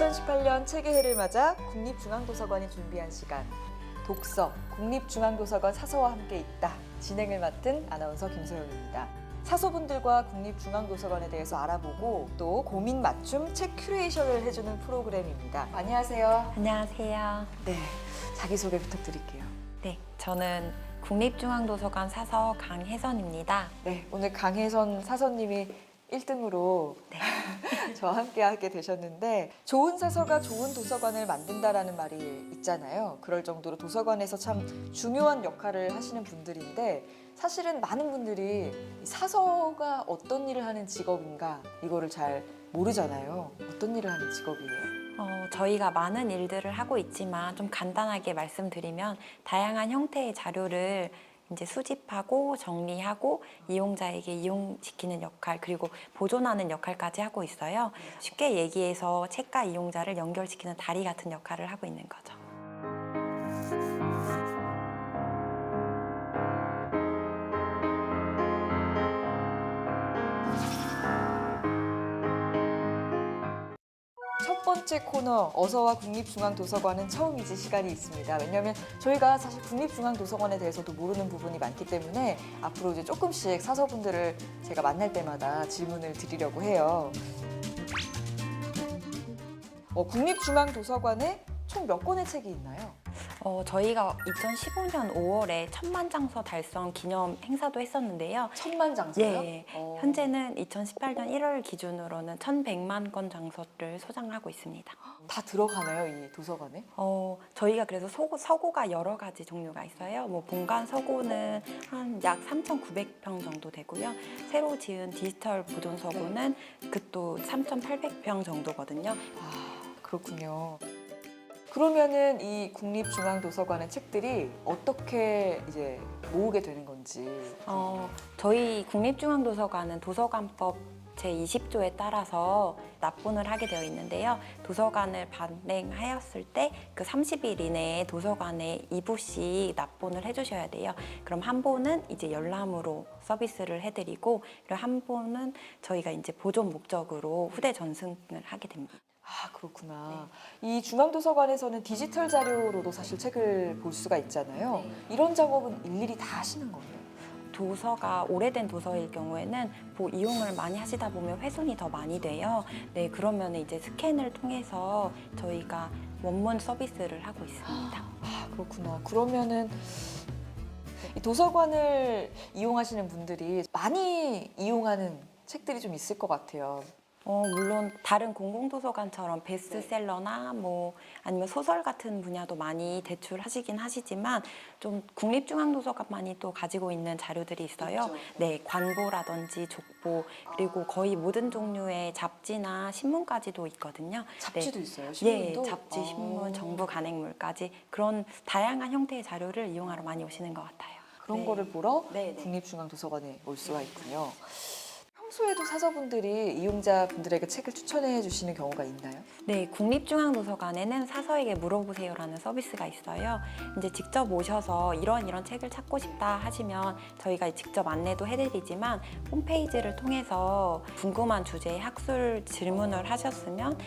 2018년 책의 해를 맞아 국립중앙도서관이 준비한 시간 독서 국립중앙도서관 사서와 함께 있다 진행을 맡은 아나운서 김소영입니다. 사서분들과 국립중앙도서관에 대해서 알아보고 또 고민 맞춤 책 큐레이션을 해주는 프로그램입니다. 안녕하세요. 안녕하세요. 네, 자기소개 부탁드릴게요. 네, 저는 국립중앙도서관 사서 강혜선입니다. 네, 오늘 강혜선 사서님이 1등으로 네. 저와 함께 하게 되셨는데 좋은 사서가 좋은 도서관을 만든다라는 말이 있잖아요. 그럴 정도로 도서관에서 참 중요한 역할을 하시는 분들인데 사실은 많은 분들이 이 사서가 어떤 일을 하는 직업인가 이거를 잘 모르잖아요. 어떤 일을 하는 직업이에요? 어, 저희가 많은 일들을 하고 있지만 좀 간단하게 말씀드리면 다양한 형태의 자료를 이제 수집하고 정리하고 이용자에게 이용시키는 역할 그리고 보존하는 역할까지 하고 있어요. 쉽게 얘기해서 책과 이용자를 연결시키는 다리 같은 역할을 하고 있는 거죠. 번째 코너 어서와 국립중앙도서관은 처음이지 시간이 있습니다. 왜냐하면 저희가 사실 국립중앙도서관에 대해서도 모르는 부분이 많기 때문에 앞으로 이제 조금씩 사서분들을 제가 만날 때마다 질문을 드리려고 해요. 어, 국립중앙도서관에 총 몇 권의 책이 있나요? 어, 저희가 2015년 5월에 천만 장서 달성 기념 행사도 했었는데요. 천만 장서요? 예, 어. 현재는 2018년 1월 기준으로는 1,100만 건 장서를 소장하고 있습니다. 다 들어가나요 이 도서관에? 어, 저희가 그래서 서고, 서고가 여러 가지 종류가 있어요. 뭐 본관 서고는 한 약 3,900평 정도 되고요. 새로 지은 디지털 보존 서고는 그 또 3,800평 정도거든요. 아 그렇군요. 그러면은 이 국립중앙도서관의 책들이 어떻게 이제 모으게 되는 건지 어, 저희 국립중앙도서관은 도서관법 제20조에 따라서 납본을 하게 되어 있는데요. 도서관을 발행하였을 때 그 30일 이내에 도서관에 2부씩 납본을 해주셔야 돼요. 그럼 한 본은 이제 열람으로 서비스를 해드리고 그리고 한 본은 저희가 이제 보존 목적으로 후대 전승을 하게 됩니다. 아 그렇구나. 이 중앙도서관에서는 디지털 자료로도 사실 책을 볼 수가 있잖아요. 이런 작업은 일일이 다 하시는 거예요. 도서가 오래된 도서일 경우에는 뭐 이용을 많이 하시다 보면 훼손이 더 많이 돼요. 네, 그러면 이제 스캔을 통해서 저희가 원문 서비스를 하고 있습니다. 아 그렇구나. 그러면은 이 도서관을 이용하시는 분들이 많이 이용하는 책들이 좀 있을 것 같아요. 어, 물론 다른 공공도서관처럼 베스트셀러나 뭐 아니면 소설 같은 분야도 많이 대출하시긴 하시지만 좀 국립중앙도서관만이 또 가지고 있는 자료들이 있어요. 네, 관보라든지 족보 그리고 거의 모든 종류의 잡지나 신문까지도 있거든요. 잡지도 네. 있어요. 예, 신문도. 잡지, 신문, 어. 정부 간행물까지 그런 다양한 형태의 자료를 이용하러 많이 오시는 것 같아요. 그런 네. 거를 보러 네, 네. 국립중앙도서관에 올 수가 있군요. 평소에도 사서분들이 이용자 분들에게 책을 추천해 주시는 경우가 있나요? 네, 국립중앙도서관에는 사서에게 물어보세요라는 서비스가 있어요. 이제 직접 오셔서 이런 이런 책을 찾고 싶다 하시면 저희가 직접 안내도 해드리지만 홈페이지를 통해서 궁금한 주제의 학술 질문을 하셨으면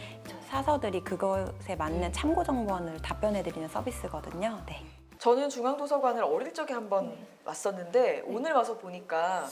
사서들이 그것에 맞는 참고 정보원을 답변해드리는 서비스거든요. 네. 저는 중앙도서관을 어릴 적에 한번 왔었는데 오늘 와서 보니까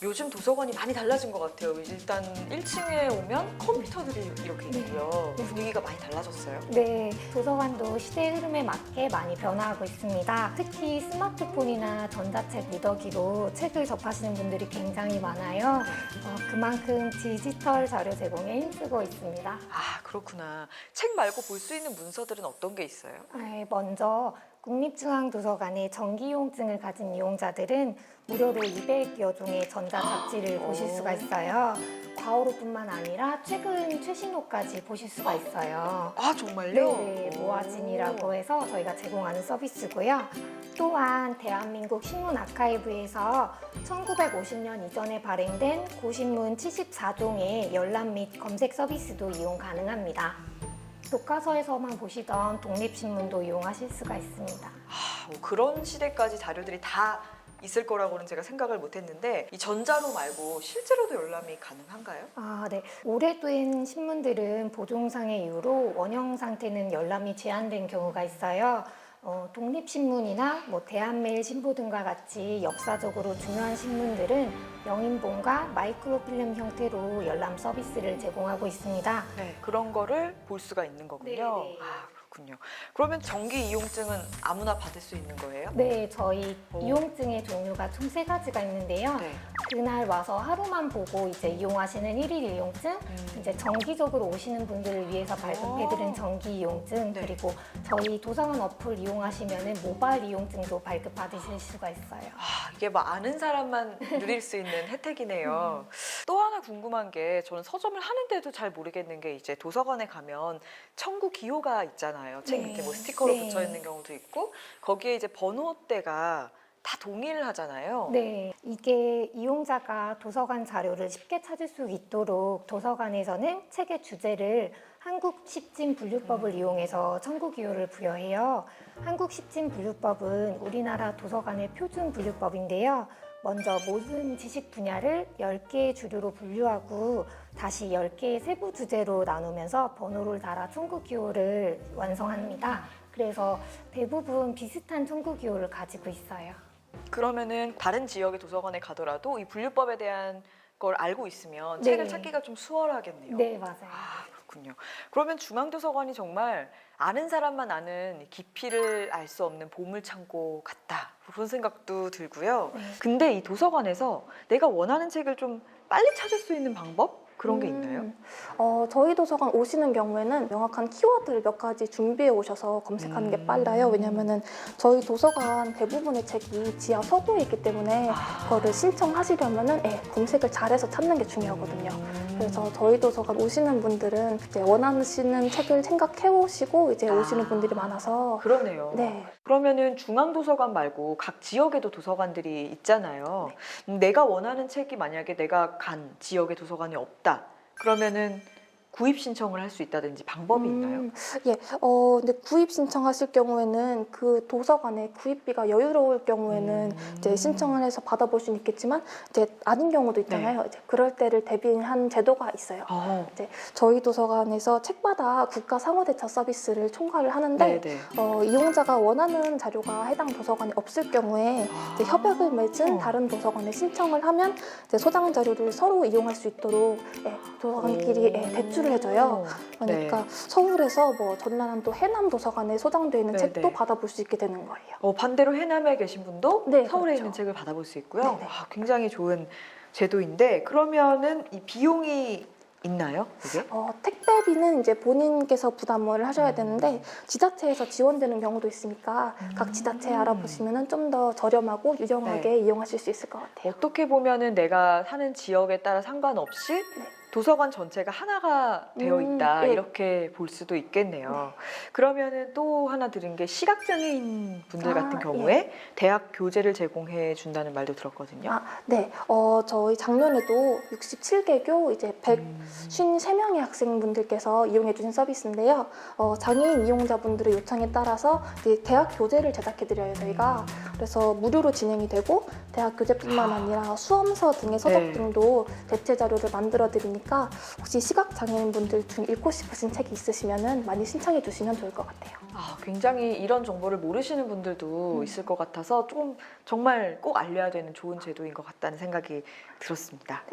요즘 도서관이 많이 달라진 것 같아요. 일단 1층에 오면 컴퓨터들이 이렇게 있고요. 분위기가 많이 달라졌어요. 네, 도서관도 시대의 흐름에 맞게 많이 변화하고 있습니다. 특히 스마트폰이나 전자책 리더기로 책을 접하시는 분들이 굉장히 많아요. 어, 그만큼 디지털 자료 제공에 힘쓰고 있습니다. 아 그렇구나. 책 말고 볼 수 있는 문서들은 어떤 게 있어요? 네, 먼저 국립중앙도서관의 정기용증을 가진 이용자들은 무료로 200여 종의 전자 잡지를 보실 수가 있어요. 과오로뿐만 아니라 최근 최신호까지 보실 수가 있어요. 아 정말요? 네, 모아진이라고 해서 저희가 제공하는 서비스고요. 또한 대한민국 신문 아카이브에서 1950년 이전에 발행된 고신문 74종의 열람 및 검색 서비스도 이용 가능합니다. 교과서에서만 보시던 독립신문도 이용하실 수가 있습니다. 아, 뭐 그런 시대까지 자료들이 다 있을 거라고는 제가 생각을 못했는데 이 전자로 말고 실제로도 열람이 가능한가요? 아, 네. 오래된 신문들은 보존상의 이유로 원형 상태는 열람이 제한된 경우가 있어요. 어, 독립신문이나 뭐 대한매일 신보 등과 같이 역사적으로 중요한 신문들은 영인본과 마이크로필름 형태로 열람 서비스를 제공하고 있습니다. 네, 그런 거를 볼 수가 있는 거군요. 네, 네. 아, 그렇군요. 그러면 정기 이용증은 아무나 받을 수 있는 거예요? 네, 저희 오. 이용증의 종류가 총 세 가지가 있는데요. 네. 그날 와서 하루만 보고 이제 이용하시는 일일 이용증, 음. 이제 정기적으로 오시는 분들을 위해서 오. 발급해드린 정기 이용증, 네. 그리고 저희 도서관 어플 이용하시면 모바일 이용증도 발급받으실 수가 있어요. 아, 이게 뭐 아는 사람만 누릴 수 있는 혜택이네요. 또 하나 궁금한 게 저는 서점을 하는데도 잘 모르겠는 게 이제 도서관에 가면 청구 기호가 있잖아요. 책 네. 이렇게 뭐 스티커로 네. 붙여 있는 경우도 있고 거기에 이제 번호대가 다 동일하잖아요. 네, 이게 이용자가 도서관 자료를 쉽게 찾을 수 있도록 도서관에서는 책의 주제를 한국 십진 분류법을 이용해서 청구 기호를 부여해요. 한국 십진 분류법은 우리나라 도서관의 표준 분류법인데요. 먼저 모든 지식 분야를 10개의 주류로 분류하고 다시 10개의 세부 주제로 나누면서 번호를 달아 청구 기호를 완성합니다. 그래서 대부분 비슷한 청구 기호를 가지고 있어요. 그러면은 다른 지역의 도서관에 가더라도 이 분류법에 대한 걸 알고 있으면 네. 책을 찾기가 좀 수월하겠네요. 네, 맞아요. 아, 그렇군요. 그러면 중앙도서관이 정말 아는 사람만 아는 깊이를 알 수 없는 보물 창고 같다. 그런 생각도 들고요. 네. 근데 이 도서관에서 내가 원하는 책을 좀 빨리 찾을 수 있는 방법? 그런 게 음, 있나요? 어, 저희 도서관 오시는 경우에는 명확한 키워드를 몇 가지 준비해 오셔서 검색하는 음. 게 빨라요. 왜냐면은 저희 도서관 대부분의 책이 지하 서구에 있기 때문에 아. 그거를 신청하시려면은 예, 검색을 잘해서 찾는 게 중요하거든요. 음. 그래서 저희 도서관 오시는 분들은 이제 원하시는 책을 생각해 오시고 이제 아. 오시는 분들이 많아서 그러네요. 네. 그러면은 중앙도서관 말고 각 지역에도 도서관들이 있잖아요. 네. 음, 내가 원하는 책이 만약에 내가 간 지역의 도서관이 없다. 그러면은 구입 신청을 할 수 있다든지 방법이 있나요? 음, 예, 어, 근데 구입 신청하실 경우에는 그 도서관에 구입비가 여유로울 경우에는 음. 이제 신청을 해서 받아볼 수는 있겠지만 이제 아닌 경우도 있잖아요. 이제 그럴 때를 대비한 제도가 있어요. 어, 저희 도서관에서 책마다 국가 상호 대차 서비스를 총괄을 하는데 네네. 어, 이용자가 원하는 자료가 해당 도서관에 없을 경우에 이제 협약을 맺은 어. 다른 도서관에 신청을 하면 이제 소장 자료를 서로 이용할 수 있도록 예, 도서관끼리 예, 대출을 해줘요. 그러니까 서울에서 뭐 전라남도 해남 도서관에 소장되어 있는 네, 책도 네. 받아볼 수 있게 되는 거예요. 어, 반대로 해남에 계신 분도 네, 서울에 그렇죠. 있는 책을 받아볼 수 있고요. 네, 네. 아, 굉장히 좋은 제도인데 그러면은 이 비용이 있나요? 이게? 어, 택배비는 이제 본인께서 부담을 음. 하셔야 되는데 지자체에서 지원되는 경우도 있으니까 각 지자체 알아보시면 좀더 저렴하고 유용하게 네. 이용하실 수 있을 것 같아요. 어떻게 보면은 내가 사는 지역에 따라 상관없이 도서관 전체가 하나가 되어 음, 있다 네. 이렇게 볼 수도 있겠네요. 그러면은 또 하나 들은 게 시각장애인 분들 아, 같은 경우에 대학 교재를 제공해 준다는 말도 들었거든요. 아, 네. 어, 저희 작년에도 67개교 이제 100 음. 53명의 학생분들께서 이용해 주신 서비스인데요. 어, 장애인 이용자분들의 요청에 따라서 대학 교재를 제작해 드려요, 저희가. 그래서 무료로 진행이 되고 대학 교재뿐만 아. 아니라 수험서 등의 서적 네. 등도 대체 자료를 만들어 드리니까 혹시 시각 장애인분들 중 읽고 싶으신 책이 있으시면은 많이 신청해 주시면 좋을 것 같아요. 아, 굉장히 이런 정보를 모르시는 분들도 음. 있을 것 같아서 좀 정말 꼭 알려야 되는 좋은 제도인 것 같다는 생각이 들었습니다.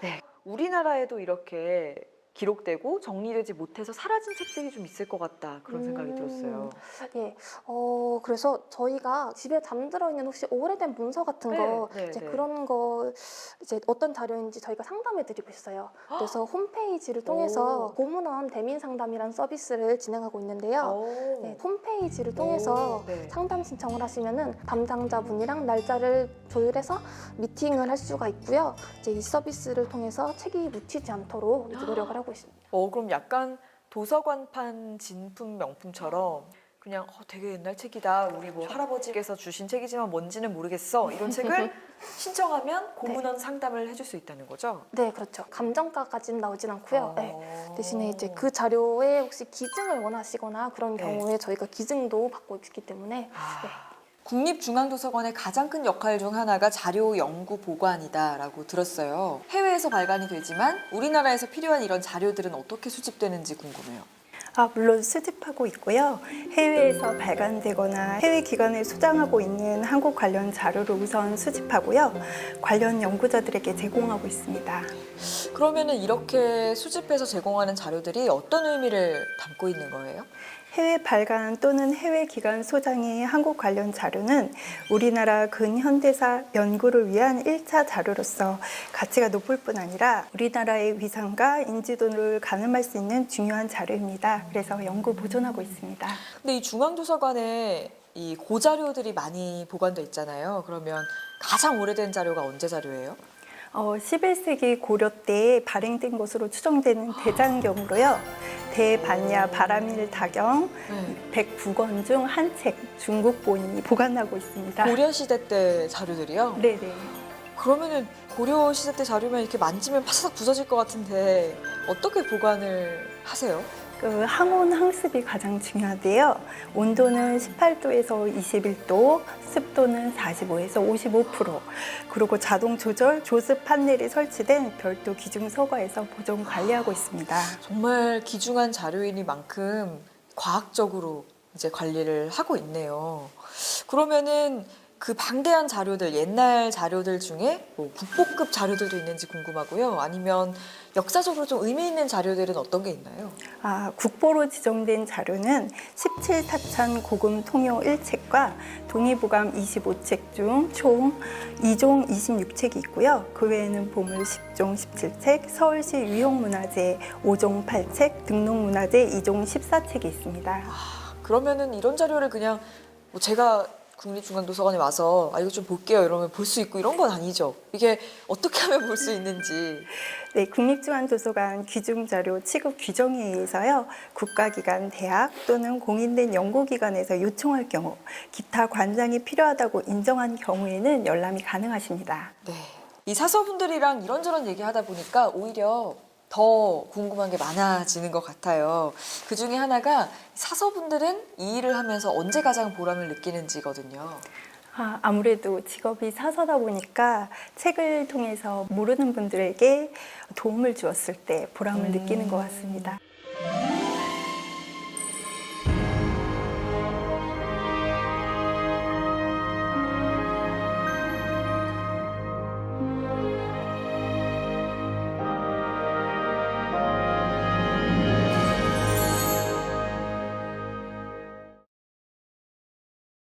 네. 우리나라에도 이렇게 기록되고 정리되지 못해서 사라진 책들이 좀 있을 것 같다 그런 생각이 음. 들었어요. 예, 어, 그래서 저희가 집에 잠들어 있는 혹시 오래된 문서 같은 거, 네, 네, 이제 네. 그런 거, 이제 어떤 자료인지 저희가 상담해 드리고 있어요. 그래서 홈페이지를 통해서 오. 고문원 대민 상담이라는 서비스를 진행하고 있는데요. 오. 네, 홈페이지를 통해서 오, 네. 상담 신청을 하시면은 담당자분이랑 날짜를 조율해서 미팅을 할 수가 있고요. 이제 이 서비스를 통해서 책이 묻히지 않도록 이제 노력을 하고 있습니다. 어, 그럼 약간 도서관판 진품 명품처럼 그냥 어, 되게 옛날 책이다. 우리 뭐 할아버지께서 주신 책이지만 뭔지는 모르겠어. 이런 책을 신청하면 고문원 상담을 해줄 수 있다는 거죠. 네, 그렇죠. 감정가까지는 나오진 않고요. 네. 어. 대신에 이제 그 자료에 혹시 기증을 원하시거나 그런 네. 경우에 저희가 기증도 받고 있기 때문에 아, 국립중앙도서관의 가장 큰 역할 중 하나가 자료 연구 보관이다라고 들었어요. 해외에서 발간이 되지만 우리나라에서 필요한 이런 자료들은 어떻게 수집되는지 궁금해요. 아, 물론 수집하고 있고요. 해외에서 발간되거나 해외 기관에 소장하고 있는 한국 관련 자료를 우선 수집하고요. 관련 연구자들에게 제공하고 있습니다. 그러면은 이렇게 수집해서 제공하는 자료들이 어떤 의미를 담고 있는 거예요? 해외 발간 또는 해외 기관 소장의 한국 관련 자료는 우리나라 근현대사 연구를 위한 1차 자료로서 가치가 높을 뿐 아니라 우리나라의 위상과 인지도를 가늠할 수 있는 중요한 자료입니다. 그래서 연구 보존하고 있습니다. 근데 이 중앙도서관에 이 고자료들이 많이 보관돼 있잖아요. 그러면 가장 오래된 자료가 언제 자료예요? 어, 11세기 고려 때 발행된 것으로 추정되는 대장경으로요. 대반야 바라밀 다경 네. 109권 중 한 책 중국본이 보관하고 있습니다. 고려 시대 때 자료들이요? 네네. 그러면은 고려 시대 때 자료면 이렇게 만지면 파사삭 부서질 것 같은데 어떻게 보관을 하세요? 그 항온 항습이 가장 중요한데요. 온도는 18도에서 21도, 습도는 45에서 55%. 그리고 자동 조절 조습 판넬이 설치된 별도 기중 서가에서 보존 관리하고 있습니다. 정말 귀중한 자료이니만큼 과학적으로 이제 관리를 하고 있네요. 그러면은 그 방대한 자료들, 옛날 자료들 중에 뭐 국보급 자료들도 있는지 궁금하고요. 아니면 역사적으로 좀 의미 있는 자료들은 어떤 게 있나요? 아, 국보로 지정된 자료는 17타천 고금 통요 1책과 동의보감 25책 중 총 2종 26책이 있고요. 그 외에는 보물 10종 17책, 서울시 위용문화재 5종 8책, 등록문화재 2종 14책이 있습니다. 그러면은 이런 자료를 그냥 뭐 제가 국립중앙도서관에 와서 아 이거 좀 볼게요 이러면 볼 수 있고 이런 건 아니죠. 이게 어떻게 하면 볼 수 있는지. 네, 국립중앙도서관 귀중자료 취급 규정에 의해서요, 국가기관, 대학 또는 공인된 연구기관에서 요청할 경우, 기타 관장이 필요하다고 인정한 경우에는 열람이 가능하십니다. 네. 이 사서분들이랑 이런저런 얘기하다 보니까 오히려 더 궁금한 게 많아지는 것 같아요. 그 중에 하나가 사서분들은 이 일을 하면서 언제 가장 보람을 느끼는지거든요. 아, 아무래도 직업이 사서다 보니까 책을 통해서 모르는 분들에게 도움을 주었을 때 보람을 음. 느끼는 것 같습니다.